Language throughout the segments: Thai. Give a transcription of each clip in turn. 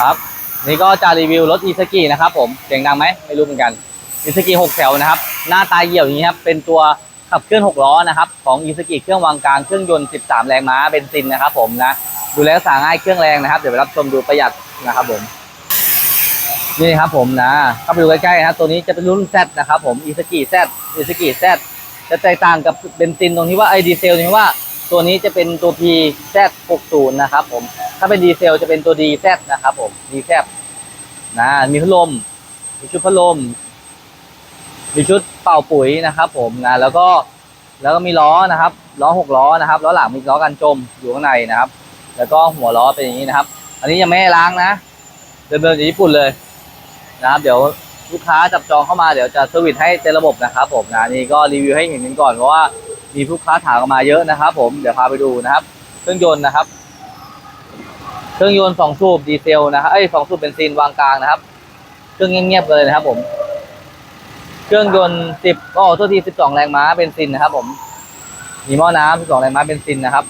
ครับ นี่ก็จะรีวิวรถอีสกินะครับผมเสียงดังไหมไม่รู้เหมือนกันอีสกิหกแถวนะครับ หน้าตาเหี่ยวอย่างนี้ครับเป็นตัวขับเคลื่อนหกล้อนะครับของอีสกิเครื่องวางกลางเครื่องยนต์ 13 แรงม้าเบนซินนะครับผมนะดูแลรักษาง่ายเครื่องแรงนะครับ เดี๋ยวไปรับชมดูประหยัดนะครับผมนี่ครับผมนะเข้าไปดูใกล้ๆนะครับตัวนี้จะเป็นรุ่น Z นะครับผมอีสกิ Z อีสกิ Z จะแตกต่างกับเบนซินตรงที่ว่าไอดีเซลตรงที่ว่า ตัวนี้จะเป็นตัว P Z 60นะครับผม ถ้าเป็นดีเซลจะเป็นตัว D Z นะครับผม D Z นะ มีพัดลม มีชุดพัดลม มีชุดเป่าปุ๋ยนะครับผมนะ แล้วก็ แล้วก็มีล้อนะครับ ล้อหกล้อนะครับ ล้อหลังมีล้อกันจมอยู่ข้างในนะครับ แล้วก็หัวล้อเป็นอย่างนี้นะครับ อันนี้ยังไม่ได้ล้างนะ เดิมๆจากญี่ปุ่นเลยนะครับ เดี๋ยวลูกค้าจับจองเข้ามาเดี๋ยวจะเซอร์วิสให้เต็มระบบนะครับผมนะนี่ก็รีวิวให้เห็นกันก่อนเพราะว่า มีลูกค้าถามกันมาเยอะนะครับ ผมเดี๋ยวพาไปดูนะครับ เครื่องยนต์นะครับ เครื่องยนต์สองสูบดีเซลนะครับเอ้ยสองสูบเบนซินวางกลางนะครับ เครื่องเงียบๆเลยนะครับ ผม เครื่องยนต์สิบก็โทษทีสิบสองแรงม้าเบนซินนะครับ ผม มีหม้อน้ำสิบสองแรงม้าเบนซินนะครับ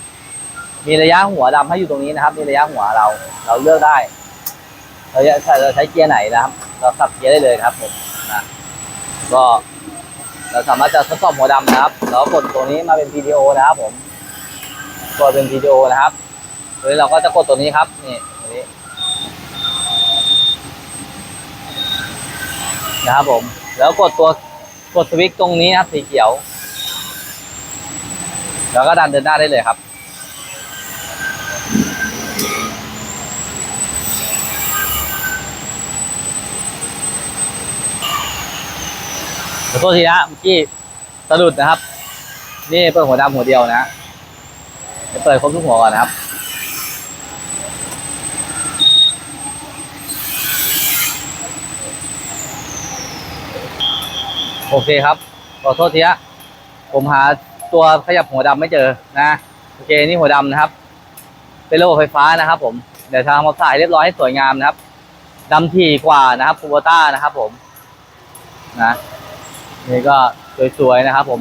มีระยะหัวดำให้อยู่ตรงนี้นะครับ มีระยะหัวเรา เราเลือกได้ เราจะเราใช้เกียร์ไหนนะครับ เราสับเกียร์ได้เลยครับ ผมนะก็ เราสามารถจะทดสอบหัวดำนะครับ แล้วกดตัวนี้มาเป็น PDO นะครับผมกดเป็น PDO นะครับโดยเราก็จะกดตัวนี้ครับ นี่ตัวนี้นะครับผม แล้วกดตัวกดสวิตช์ตรงนี้นะครับสีเขียว แล้วก็ดันเดินหน้าได้เลยครับ ขอโทษทีนะเมื่อกี้สะดุดนะครับ นี่เปิดหัวดำหัวเดียวนะจะเปิดครบทุกหัวก่อนนะครับโอเคครับ ขอโทษทีฮะผมหาตัวขยับหัวดำไม่เจอนะ โอเค นี่หัวดำนะครับ เป็นระบบไฟฟ้านะครับผม เดี๋ยวทางมาสายเรียบร้อยให้สวยงามนะครับดำถี่กว่านะครับคูโบต้านะครับผม นะ นี่ก็สวยๆนะครับ ผม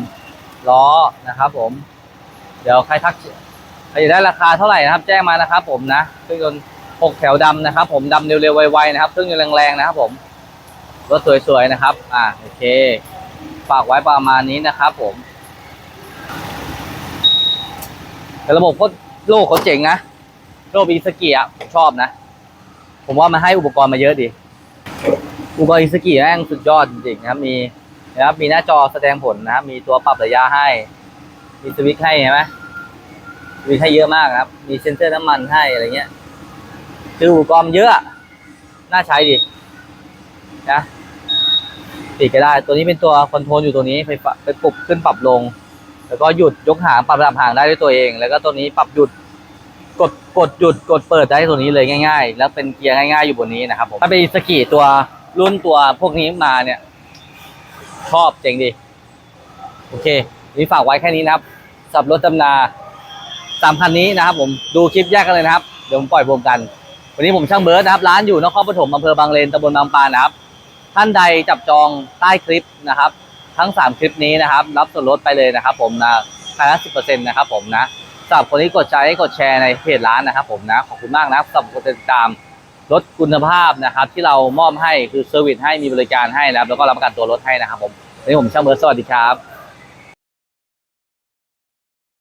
ล้อนะครับ ผม เดี๋ยวใครทักใครอยากได้ราคาเท่าไหร่นะครับ แจ้งมานะครับ ผมนะเครื่องยนต์หกแถวดำนะครับ ผมดำเร็วๆไวๆนะครับเครื่องยนต์แรงๆนะครับ ผมรถสวยๆนะครับ อ่าโอเค ฝากไว้ประมาณนี้นะครับ ผมแต่ระบบโคตรโลกเขาเจ๋งนะโลกอีสกีอะผมชอบนะ ผมว่ามันให้อุปกรณ์มาเยอะดีอุปกรณ์อีสกีแม่งสุดยอดจริงๆนะครับมี นะครับ มีหน้าจอแสดงผลนะครับ มีตัวปรับระยะให้ มีสวิตช์ให้เห็นไหมสวิตช์ให้เยอะมากครับ มีเซ็นเซอร์น้ำมันให้อะไรเงี้ย คืออุปกรณ์เยอะ น่าใช้ดีนะปิดก็ได้ ตัวนี้เป็นตัวคอนโทรลอยู่ตัวนี้ไฟฟ้าไปปรับขึ้นปรับลง แล้วก็หยุดยกหางปรับระดับหางได้ด้วยตัวเอง แล้วก็ตัวนี้ปรับหยุดกดกดหยุดกดเปิดได้ตัวนี้เลยง่าย ๆ แล้วเป็นเกียร์ง่าย ๆ อยู่บนนี้นะครับผมถ้าเป็นสกีตัวรุ่นตัวพวกนี้มาเนี่ย ชอบเจ๋งดี โอเค นี่ฝากไว้แค่นี้นะครับสับรถจำนาสามคันนี้นะครับ ผมดูคลิปแยกกันเลยนะครับ เดี๋ยวผมปล่อยรวมกัน วันนี้ผมช่างเบิร์ดนะครับ ร้านอยู่นครปฐมอำเภอบางเลนตำบลบางปานนะครับ ท่านใดจับจองใต้คลิปนะครับ ทั้ง 3 คลิปนี้นะครับ รับส่วนลดไปเลยนะครับ ผมนะภายในสิบเปอร์เซ็นต์นะครับ ผมนะสำหรับคนที่กดใจกดแชร์ในเพจร้านนะครับ ผมนะขอบคุณมากนะครับสำหรับกดติดตาม รถคุณภาพนะครับ ที่เรามอบให้คือเซอร์วิสให้มีบริการให้นะครับแล้วก็รับประกันตัวรถให้นะครับผมวันนี้ผมช่างเบิร์ดสวัสดีครับ